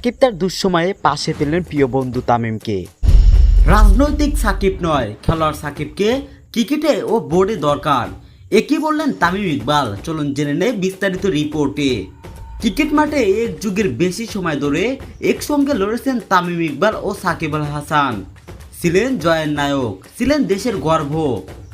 সাকিব তার দুঃসময়ে পাশে পেলেন প্রিয় বন্ধু তামিমকে। রাজনৈতিক সাকিব নয়, খেলোয়াড় সাকিবকে ক্রিকেটে ও বোর্ডে দরকার। একই বললেন তামিম ইকবাল, চলুন জেনে নেই বিস্তারিত রিপোর্টে। ক্রিকেট মাঠে এক যুগের বেশি সময় ধরে একসঙ্গে লড়েছেন তামিম ইকবাল ও সাকিব আল হাসান। ছিলেন জয়ের নায়ক, ছিলেন দেশের গর্ব।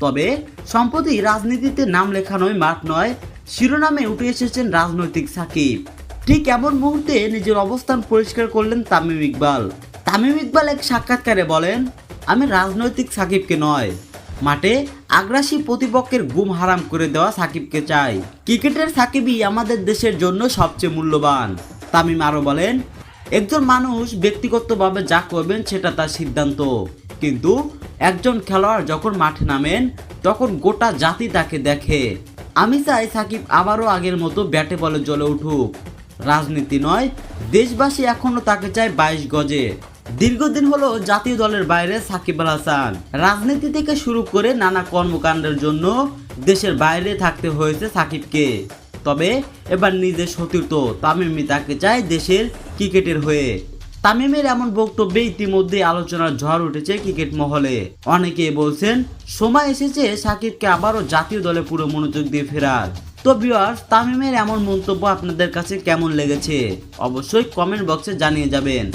তবে সম্প্রতি রাজনীতিতে নাম লেখা নয় মাঠ নয়, শিরোনামে উঠে এসেছেন রাজনৈতিক সাকিব। ঠিক এমন মুহূর্তে নিজের অবস্থান পরিষ্কার করলেন তামিম ইকবাল। তামিম ইকবাল এক সাক্ষাৎকারে বলেন, আমি রাজনৈতিক সাকিবকে নয়, মাঠে আগ্রাসী প্রতিপক্ষের গুম হারাম করে দেওয়া সাকিবকে চাই। ক্রিকেটের সাকিবই আমাদের দেশের জন্য সবচেয়ে মূল্যবান। তামিম আরও বলেন, একজন মানুষ ব্যক্তিগতভাবে যা করবেন সেটা তার সিদ্ধান্ত। কিন্তু একজন খেলোয়াড় যখন মাঠে নামেন, তখন গোটা জাতি তাকে দেখে। আমি চাই সাকিব আবারও আগের মতো ব্যাটে বলে জ্বলে উঠুক। রাজনীতি নয়, দেশবাসী এখনও তাকে চায় বাইশ গজে। দীর্ঘদিন হলো জাতীয় দলের বাইরে সাকিব আল হাসান। রাজনীতি থেকে শুরু করে নানা কর্মকাণ্ডের জন্য দেশের বাইরে থাকতে হয়েছে সাকিবকে। তবে এবার নিজের সতীর্থ তামিমি তাকে চায় দেশের ক্রিকেটের হয়ে। তামিমের এমন বক্তব্যে ইতিমধ্যে আলোচনার ঝড় উঠেছে ক্রিকেট মহলে। অনেকে বলছেন, সময় এসেছে সাকিবকে আবারও জাতীয় দলে পুরো মনোযোগ দিয়ে ফেরার। তো ভিউয়ার্স তামিমের এমন মন্তব্য আপনাদের কাছে কেমন লেগেছে? অবশ্যই কমেন্ট বক্সে জানিয়ে যাবেন।